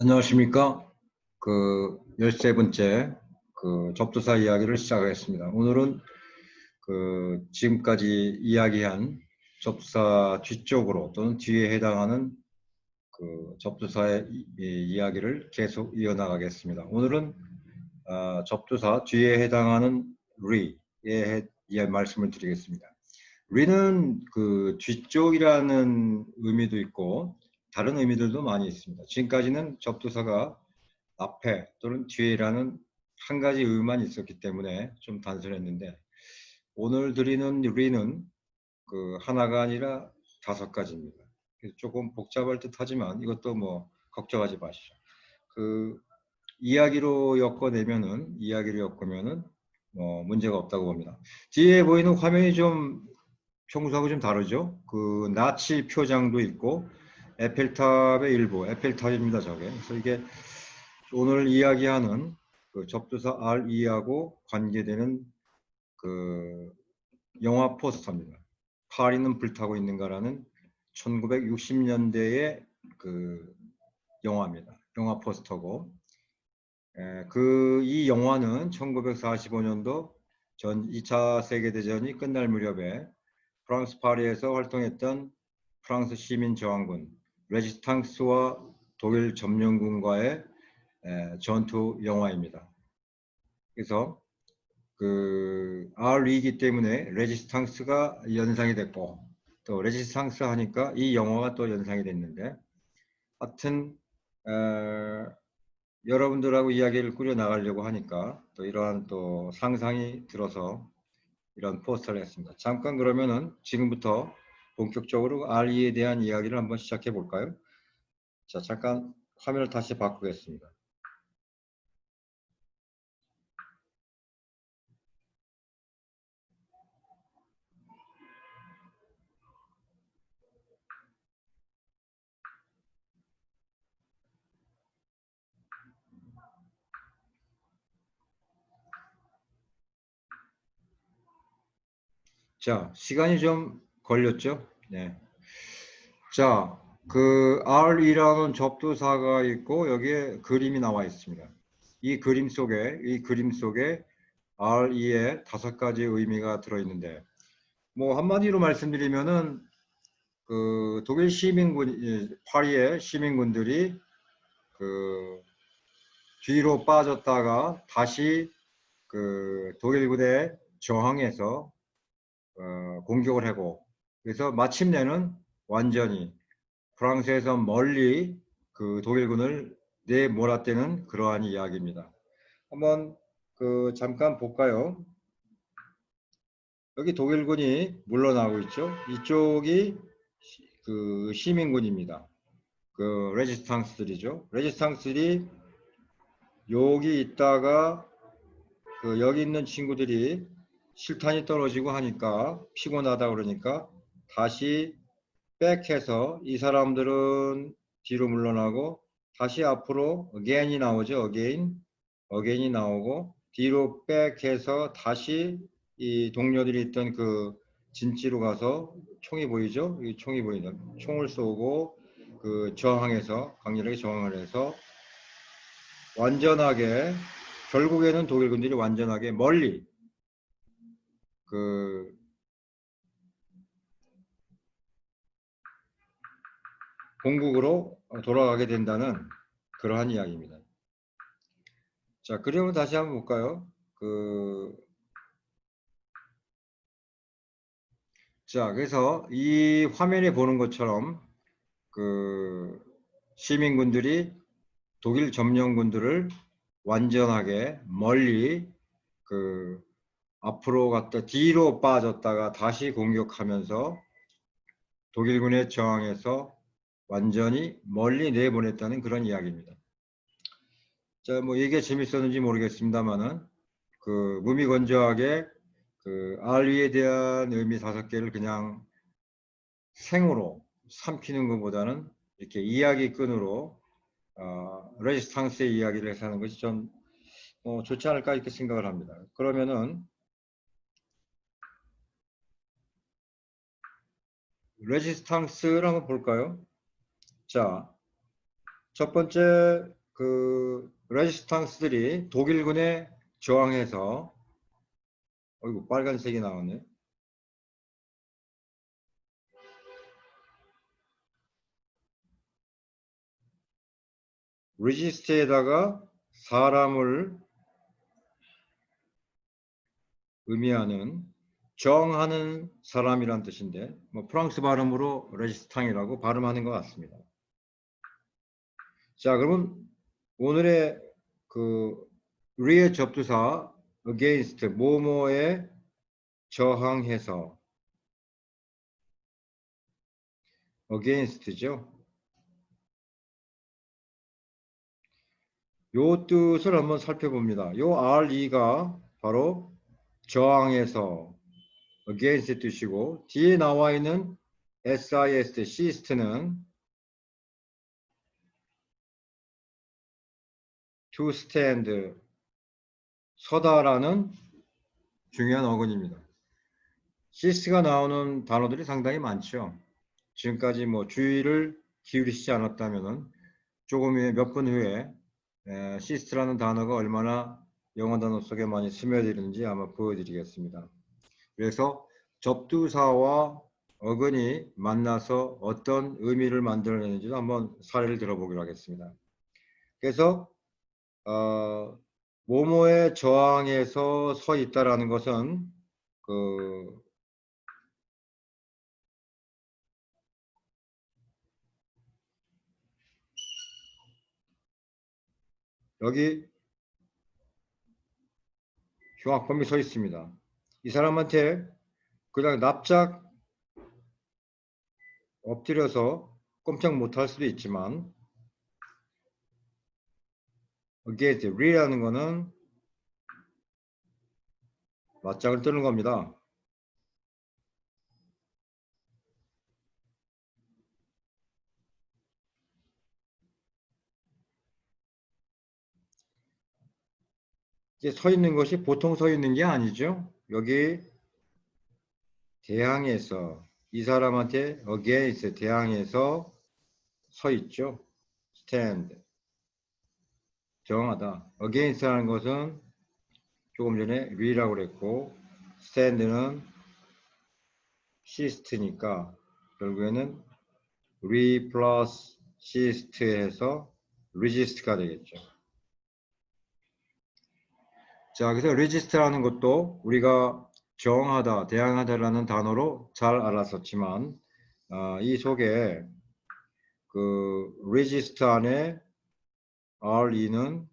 안녕하십니까. 그, 13번째 그 접두사 이야기를 시작하겠습니다. 오늘은 그 지금까지 이야기한 접두사 뒤쪽으로 또는 뒤에 해당하는 그 접두사의 이, 이 이야기를 계속 이어나가겠습니다. 오늘은 아, 접두사 뒤에 해당하는 re에 예, 말씀을 드리겠습니다. re는 그 뒤쪽이라는 의미도 있고 다른 의미들도 많이 있습니다. 지금까지는 접두사가 앞에 또는 뒤에라는 한 가지 의미만 있었기 때문에 좀 단순했는데 오늘 드리는 리는 그 하나가 아니라 다섯 가지입니다. 조금 복잡할 듯 하지만 이것도 뭐 걱정하지 마시죠. 그 이야기로 엮어내면은 이야기로 엮으면은 뭐 문제가 없다고 봅니다. 뒤에 보이는 화면이 좀 평소하고 좀 다르죠. 그 나치 표장도 있고 에펠탑의 일부, 에펠탑입니다, 저게. 그래서 이게 오늘 이야기하는 그 접두사 RE하고 관계되는 그 영화 포스터입니다. 파리는 불타고 있는가라는 1960년대의 그 영화입니다. 영화 포스터고 그 이 영화는 1945년도 전 2차 세계대전이 끝날 무렵에 프랑스 파리에서 활동했던 프랑스 시민 저항군 레지스탕스와 독일 점령군과의 전투 영화입니다. 그래서 그 R이기 때문에 레지스탕스가 연상이 됐고 또 레지스탕스 하니까 이 영화가 또 연상이 됐는데 하여튼 에, 여러분들하고 이야기를 꾸려 나가려고 하니까 또 이러한 또 상상이 들어서 이런 포스터를 했습니다. 잠깐 그러면은 지금부터 본격적으로 RE에 대한 이야기를 한번 시작해 볼까요? 자, 잠깐 화면을 다시 바꾸겠습니다. 자, 시간이 좀 걸렸죠? 네. 자, 그 R이라는 접두사가 있고 여기에 그림이 나와 있습니다. 이 그림 속에 이 그림 속에 RE의 다섯 가지 의미가 들어 있는데 뭐 한마디로 말씀드리면은 그 독일 시민군 파리의 시민군들이 그 뒤로 빠졌다가 다시 그 독일군에 저항해서 어, 공격을 하고 그래서 마침내는 완전히 프랑스에서 멀리 그 독일군을 내몰았다는 그러한 이야기입니다. 한번 그 잠깐 볼까요? 여기 독일군이 물러나고 있죠. 이쪽이 그 시민군입니다. 그 레지스탕스들이죠. 레지스탕스들이 여기 있다가 그 여기 있는 친구들이 실탄이 떨어지고 하니까 피곤하다 그러니까 다시 백해서 이 사람들은 뒤로 물러나고 다시 앞으로 again이 나오죠. again. again이 나오고 뒤로 백해서 다시 이 동료들이 있던 그 진지로 가서 총이 보이죠? 이 총이 보이죠? 총을 쏘고 그 저항해서 강렬하게 저항을 해서 완전하게 결국에는 독일군들이 완전하게 멀리 그 본국으로 돌아가게 된다는 그러한 이야기입니다. 자, 그림을 다시 한번 볼까요? 그 자, 그래서 이 화면에 보는 것처럼 그 시민군들이 독일 점령군들을 완전하게 멀리 그 앞으로 갔다 뒤로 빠졌다가 다시 공격하면서 독일군의 저항에서 완전히 멀리 내보냈다는 그런 이야기입니다. 자, 뭐 이게 재밌었는지 모르겠습니다만은 그 무미건조하게 그 RE에 대한 의미 다섯 개를 그냥 생으로 삼키는 것보다는 이렇게 이야기 끈으로 어, 레지스탕스의 이야기를 해서 하는 것이 좀 어, 좋지 않을까 이렇게 생각을 합니다. 그러면은 레지스탕스를 한번 볼까요? 자, 첫 번째 그 레지스탕스들이 독일군에 저항해서 어이구 빨간색이 나오네. 레지스트에다가 사람을 의미하는 정하는 사람이란 뜻인데 뭐 프랑스 발음으로 레지스탕이라고 발음하는 것 같습니다. 자 그러면 오늘의 그 리의 접두사 against 뭐뭐에 저항해서 against죠. 요 뜻을 한번 살펴봅니다. 요 RE가 바로 저항해서 against 뜻이고 뒤에 나와 있는 SIS, 시스트는 to stand, 서다라는 중요한 어근입니다. 시스가 나오는 단어들이 상당히 많죠. 지금까지 뭐 주의를 기울이시지 않았다면 조금 후에 몇 분 후에 에, 시스트라는 단어가 얼마나 영어 단어 속에 많이 스며들는지 아마 보여드리겠습니다. 그래서 접두사와 어근이 만나서 어떤 의미를 만들어내는지도 한번 사례를 들어보기로 하겠습니다. 그래서 어, 모모의 저항에서 서 있다라는 것은 그 여기 흉악범이 서 있습니다. 이 사람한테 그냥 납작 엎드려서 꼼짝 못할 수도 있지만 against re라는 거는 맞짱을 뜨는 겁니다. 이제 서 있는 것이 보통 서 있는 게 아니죠. 여기 대항해서 이 사람한테 against 대항해서 서 있죠. stand 정하다. against라는 것은 조금 전에 re라고 그랬고 stand는 시스트니까 결국에는 re plus 시스트에서 resist가 되겠죠. 자, 그래서 resist라는 것도 우리가 저항하다, 대항하다라는 단어로 잘 알았었지만 아, 이 속에 그 resist 안에 RE는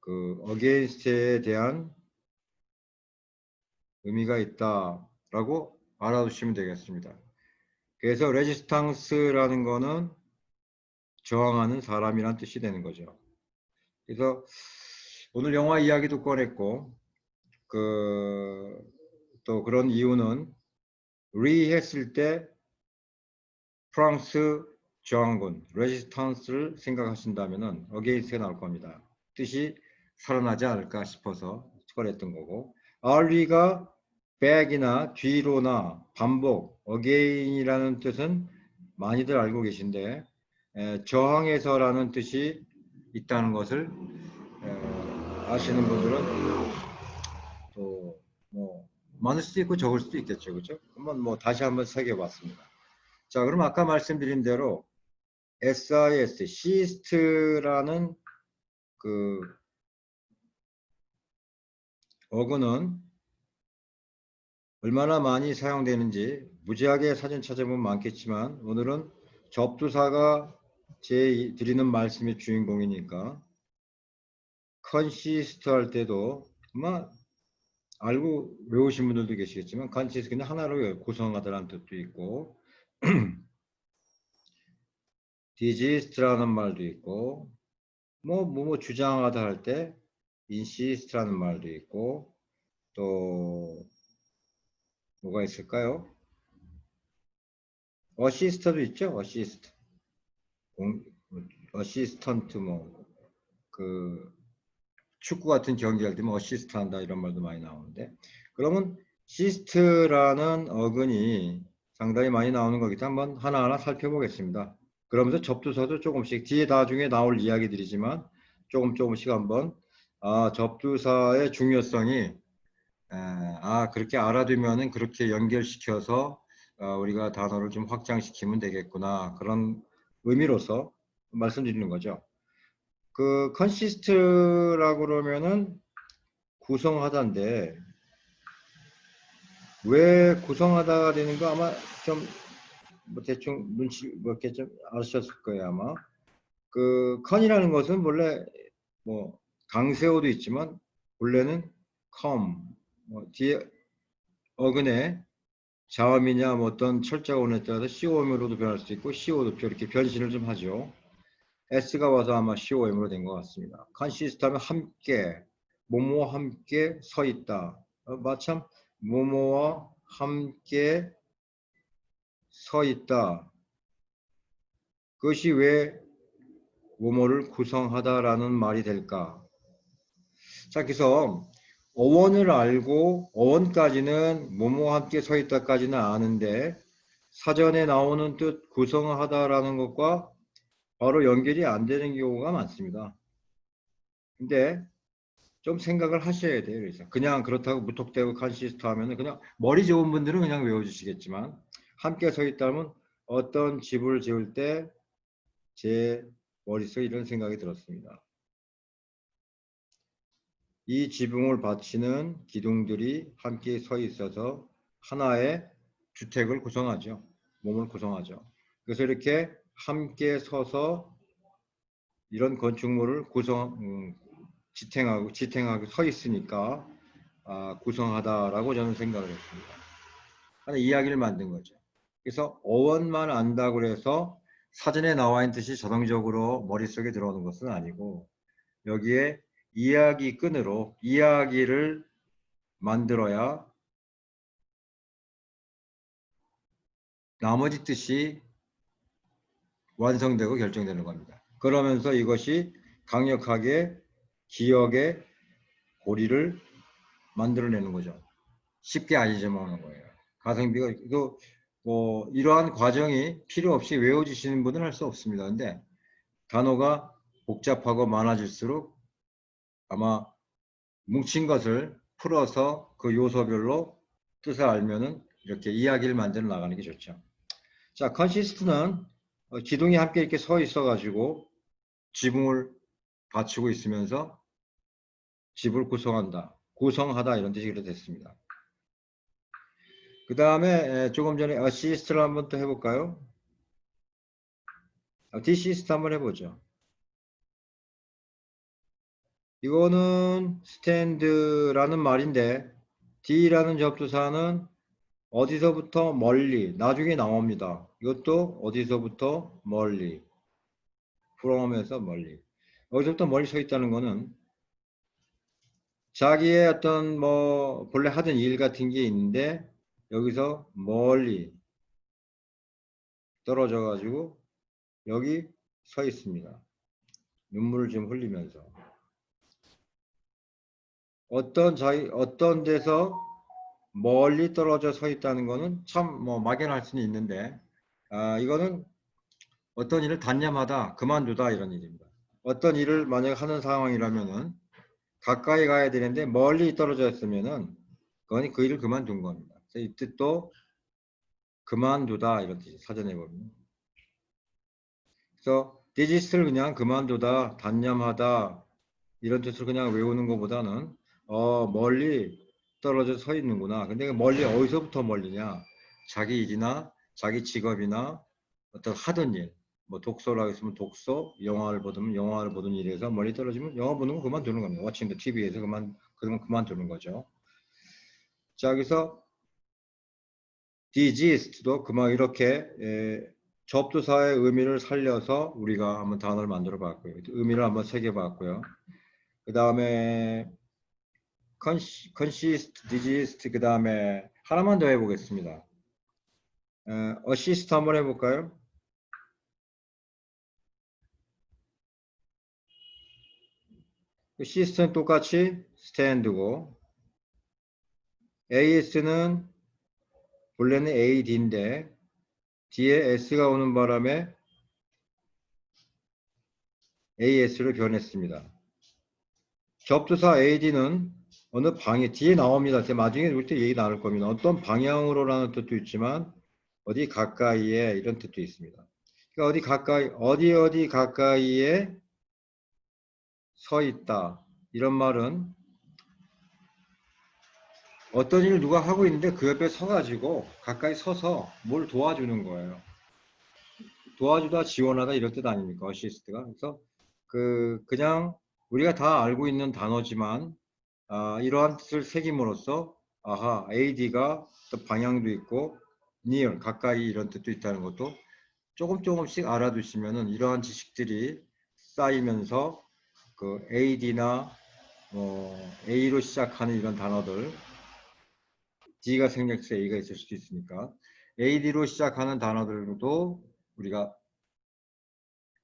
그 against에 대한 의미가 있다라고 알아두시면 되겠습니다. 그래서 레지스탕스라는 거는 저항하는 사람이란 뜻이 되는 거죠. 그래서 오늘 영화 이야기도 꺼냈고 그 또 그런 이유는 리 했을 때 프랑스 저항군 레지스탄스를 생각하신다면은 어게인스가 나올 겁니다. 뜻이 살아나지 않을까 싶어서 꺼냈던 거고 알리가 백이나 뒤로나 반복 어게인이라는 뜻은 많이들 알고 계신데 에, 저항해서라는 뜻이 있다는 것을 에, 아시는 분들은 또 뭐 많을 수도 있고 적을 수도 있겠죠, 그렇죠? 한번 뭐 다시 한번 새겨봤습니다. 자, 그럼 아까 말씀드린 대로 SIS, 시스트라는 그 어근은 얼마나 많이 사용되는지 무지하게 사진 찾아보면 많겠지만 오늘은 접두사가 제 드리는 말씀의 주인공이니까 컨시스트 할 때도 아마 알고 외우신 분들도 계시겠지만 컨시스트 그냥 하나로 구성하다라는 뜻도 있고 디지스트라는 말도 있고 뭐 뭐 뭐 주장하다 할 때 인시스트라는 말도 있고 또 뭐가 있을까요? 어시스터도 있죠. 어시스트. 어시스턴트 뭐 그 축구 같은 경기할 때면 어시스트 한다 이런 말도 많이 나오는데 그러면 시스트라는 어근이 상당히 많이 나오는 거기 때문에 한번 하나하나 살펴보겠습니다. 그러면서 접두사도 조금씩 뒤에 나중에 나올 이야기들이지만 조금 조금씩 한번 아, 접두사의 중요성이 에, 아 그렇게 알아두면은 그렇게 연결시켜서 어, 우리가 단어를 좀 확장시키면 되겠구나 그런 의미로서 말씀드리는 거죠. 그 컨시스트라고 그러면은 구성하다인데 왜 구성하다가 되는 거 아마 좀 뭐 대충 눈치 뭐 이렇게 좀 아셨을 거예요 아마 그 컨이라는 것은 원래 뭐 강세어도 있지만 원래는 come 뭐 뒤에 어근에 자음이냐 뭐 어떤 철자가 오느냐에 따라서 COM으로도 변할 수 있고 CO도 이렇게 변신을 좀 하죠. S가 와서 아마 COM으로 된 것 같습니다. consist 하면 함께 모모와 함께 서 있다. 어, 마참 모모와 함께 서 있다. 그것이 왜 모모를 구성하다라는 말이 될까? 자, 그래서 어원을 알고 어원까지는 모모와 함께 서 있다까지는 아는데 사전에 나오는 뜻 구성하다라는 것과 바로 연결이 안 되는 경우가 많습니다. 근데 좀 생각을 하셔야 돼요. 그래서 그냥 그렇다고 무턱대고 컨시스트 하면은 그냥 머리 좋은 분들은 그냥 외워주시겠지만 함께 서 있다면 어떤 집을 지을 때 제 머릿속에 이런 생각이 들었습니다. 이 지붕을 받치는 기둥들이 함께 서 있어서 하나의 주택을 구성하죠. 몸을 구성하죠. 그래서 이렇게 함께 서서 이런 건축물을 구성, 음, 지탱하고, 지탱하고 서 있으니까 아, 구성하다라고 저는 생각을 했습니다. 하나 이야기를 만든 거죠. 그래서 어원만 안다고 해서 사전에 나와 있는 뜻이 자동적으로 머릿속에 들어오는 것은 아니고 여기에 이야기 끈으로 이야기를 만들어야 나머지 뜻이 완성되고 결정되는 겁니다. 그러면서 이것이 강력하게 기억의 고리를 만들어내는 거죠. 쉽게 안 잊어먹는 거예요. 가성비가 또 뭐 이러한 과정이 필요 없이 외워지시는 분은 할 수 없습니다. 근데 단어가 복잡하고 많아질수록 아마 뭉친 것을 풀어서 그 요소별로 뜻을 알면은 이렇게 이야기를 만들어 나가는 게 좋죠. 자, 컨시스트는 어, 기둥이 함께 이렇게 서 있어 가지고 지붕을 받치고 있으면서 집을 구성한다. 구성하다 이런 뜻이 그렇게 됐습니다. 그 다음에 조금 전에 어시스트를 한번 또 해볼까요? 디시스트 한번 해보죠. 이거는 스탠드라는 말인데 D라는 접두사는 어디서부터 멀리 나중에 나옵니다. 이것도 어디서부터 멀리 from에서 멀리 어디서부터 멀리 서 있다는 거는 자기의 어떤 뭐 본래 하던 일 같은 게 있는데 여기서 멀리 떨어져 가지고 여기 서 있습니다. 눈물을 좀 흘리면서 어떤 자기 어떤 데서 멀리 떨어져 서 있다는 거는 참 뭐 막연할 수는 있는데 아 이거는 어떤 일을 단념하다 그만두다 이런 일입니다. 어떤 일을 만약 하는 상황이라면은 가까이 가야 되는데 멀리 떨어져 있으면은 그건 그 일을 그만둔 겁니다. 이 뜻도 그만두다 이런 뜻이 사전에 보면. 그래서 디지스를 그냥 그만두다, 단념하다 이런 뜻을 그냥 외우는 것보다는 어 멀리 떨어져 서 있는구나. 근데 그 멀리 어디서부터 멀리냐? 자기 일이나 자기 직업이나 어떤 하던 일, 뭐 독서라고 했으면 독서, 영화를 보든 영화를 보던 일에서 멀리 떨어지면 영화 보는 거 그만두는 겁니다. 워칭 더 TV에서 그만 그러면 그만두는 거죠. 자, 여기서 digest도 그만 이렇게 에, 접두사의 의미를 살려서 우리가 한번 단어를 만들어 봤고요. 의미를 한번 새겨 봤고요. 그 다음에 consist, digest 그 다음에 하나만 더 해보겠습니다. 어, assist 한번 해볼까요? 시스템 똑같이 스탠드고 AS는 원래는 AD인데 뒤에 S가 오는 바람에 AS를 변했습니다. 접두사 AD는 어느 방에 뒤에 나옵니다. 제가 나중에 올때 얘기 나눌 겁니다. 어떤 방향으로라는 뜻도 있지만 어디 가까이에 이런 뜻도 있습니다. 그러니까 어디 가까이 어디 어디 가까이에 서 있다 이런 말은 어떤 일을 누가 하고 있는데 그 옆에 서가지고 가까이 서서 뭘 도와주는 거예요. 도와주다 지원하다 이럴 뜻 아닙니까? 어시스트가. 그래서 그 그냥 우리가 다 알고 있는 단어지만 아, 이러한 뜻을 새김으로써 아하 AD가 또 방향도 있고 near 가까이 이런 뜻도 있다는 것도 조금 조금씩 알아두시면은 이러한 지식들이 쌓이면서 그 AD나 뭐 A로 시작하는 이런 단어들 D가 생략해서 A가 있을 수도 있으니까 AD로 시작하는 단어들도 우리가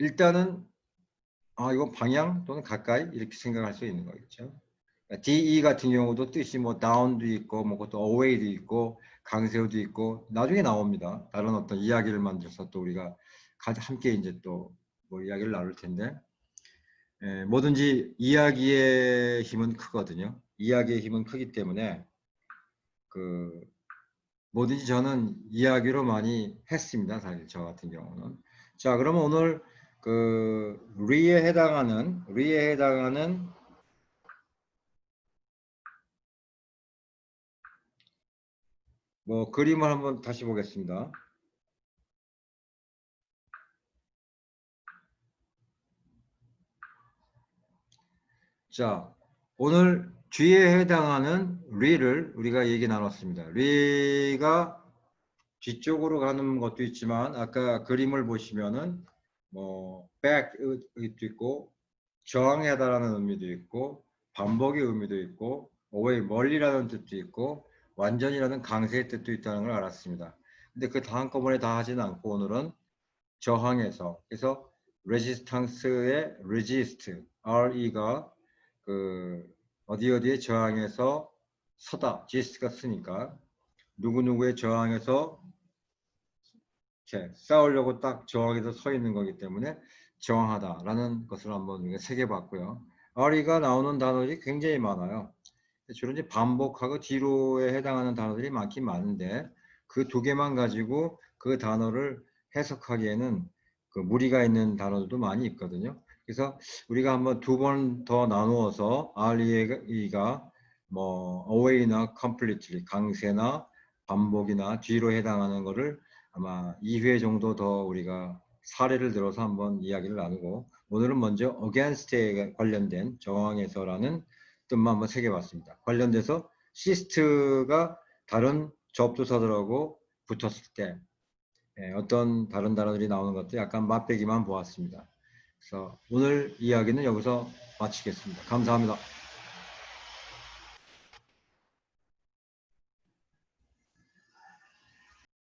일단은 아 이거 방향 또는 가까이 이렇게 생각할 수 있는 거겠죠. DE 같은 경우도 뜻이 뭐 down도 있고 뭐 그것도 away도 있고 강세우도 있고 나중에 나옵니다. 다른 어떤 이야기를 만들어서 또 우리가 함께 이제 또 뭐 이야기를 나눌 텐데 에, 뭐든지 이야기의 힘은 크거든요. 이야기의 힘은 크기 때문에 그 뭐든지 저는 이야기로 많이 했습니다. 사실 저 같은 경우는. 자, 그러면 오늘 그 리에 해당하는 리에 해당하는 뭐 그림을 한번 다시 보겠습니다. 자, 오늘 뒤에 해당하는 리를 우리가 얘기 나눴습니다. 리가 뒤쪽으로 가는 것도 있지만 아까 그림을 보시면은 뭐 back도 있고 저항하다라는 의미도 있고 반복의 의미도 있고 away 멀리라는 뜻도 있고 완전이라는 강세의 뜻도 있다는 걸 알았습니다. 근데 그 다 한꺼번에 다 하지는 않고 오늘은 저항에서 그래서 resistance의 resist RE가 그 어디 어디에 저항해서 서다 GS가 쓰니까 누구누구의 저항에서 이렇게 싸우려고 딱 저항해서 서 있는 거기 때문에 저항하다라는 것을 한번 우리가 새겨봤고요. RE가 나오는 단어들이 굉장히 많아요. 주로 이제 반복하고 뒤로에 해당하는 단어들이 많긴 많은데 그 두 개만 가지고 그 단어를 해석하기에는 그 무리가 있는 단어들도 많이 있거든요. 그래서 우리가 한번 두 번 더 나누어서 RE가 뭐 away나 completely 강세나 반복이나 뒤로 해당하는 거를 아마 2회 정도 더 우리가 사례를 들어서 한번 이야기를 나누고 오늘은 먼저 against에 관련된 저항에서라는 뜻만 한번 새겨봤습니다. 관련돼서 시스트가 다른 접두사들하고 붙었을 때 예, 어떤 다른 단어들이 나오는 것도 약간 맛배기만 보았습니다. 그래서 오늘 이야기는 여기서 마치겠습니다. 감사합니다.